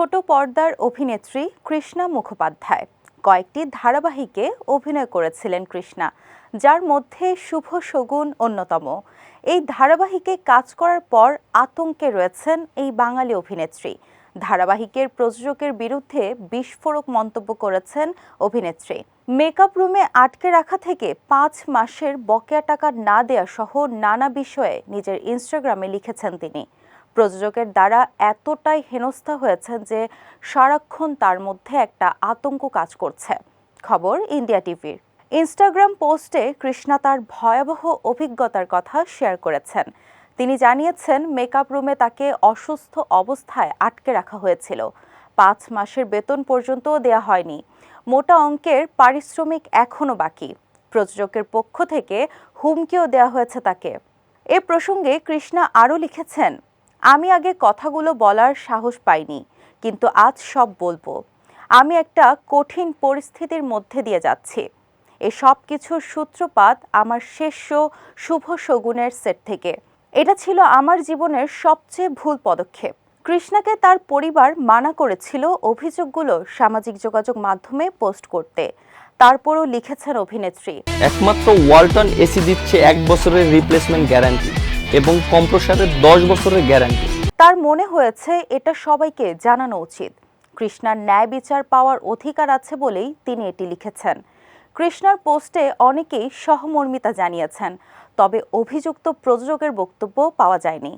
ছোট পর্দার অভিনেত্রী কৃষ্ণা মুখোপাধ্যায়। কয়েকটি ধারাবাহিকে অভিনয় করেছিলেন কৃষ্ণা, যার মধ্যে শুভ শগুন অন্যতম। এই ধারাবাহিকে কাজ করার পর আতঙ্কে রয়েছেন এই বাঙালি অভিনেত্রী। ধারাবাহিকের প্রযোজকের বিরুদ্ধে বিস্ফোরক মন্তব্য করেছেন অভিনেত্রী। মেকআপ রুমে আটকে রাখা থেকে পাঁচ মাসের বকেয়া টাকা না দেয়া সহ নানা বিষয়ে নিজের ইনস্টাগ্রামে লিখেছেন তিনি। প্রযোজকের দ্বারা এতটাই হেনস্থা হয়েছেন যে সারাক্ষণ তার মধ্যে একটা আতঙ্ক কাজ করছে। খবর ইন্ডিয়া টিভির। ইনস্টাগ্রাম পোস্টে কৃষ্ণা তার ভয়াবহ অভিজ্ঞতার কথা শেয়ার করেছেন। তিনি জানিয়েছেন, মেকআপ রুমে তাকে অসুস্থ অবস্থায় আটকে রাখা হয়েছিল। পাঁচ মাসের বেতন পর্যন্ত দেয়া হয়নি। মোটা অঙ্কের পারিশ্রমিক এখনও বাকি। প্রযোজকের পক্ষ থেকে হুমকিও দেওয়া হয়েছে তাকে। এ প্রসঙ্গে কৃষ্ণা আরও লিখেছেন আমি আগে কথাগুলো বলার সাহস পাইনি, কিন্তু আজ সব বলব। আমি একটা কঠিন পরিস্থিতির মধ্যে দিয়ে যাচ্ছি। এ সব কিছুর সূত্রপাত আমার শেষ শুভ শগুনের সেট থেকে। এটা ছিল আমার জীবনের সবচেয়ে ভুল পদক্ষেপ। কৃষ্ণাকে তার পরিবার মানা করেছিল অভিযোগগুলো সামাজিক যোগাযোগ মাধ্যমে পোস্ট করতে। তারপরও লিখেছেন অভিনেত্রী। একমাত্র ওয়ালটন এসি দিচ্ছে এক বছরের রিপ্লেসমেন্ট গ্যারান্টি এবং কম্প্রসারের দশ বছরের গ্যারান্টি। তার মনে হয়েছে, এটা সবাইকে জানানো উচিত। কৃষ্ণার ন্যায় বিচার পাওয়ার অধিকার আছে বলেই তিনি এটি লিখেছেন। কৃষ্ণার পোস্টে অনেকেই সহমর্মিতা জানিয়েছেন, তবে অভিযুক্ত প্রযোজকের বক্তব্য পাওয়া যায়নি।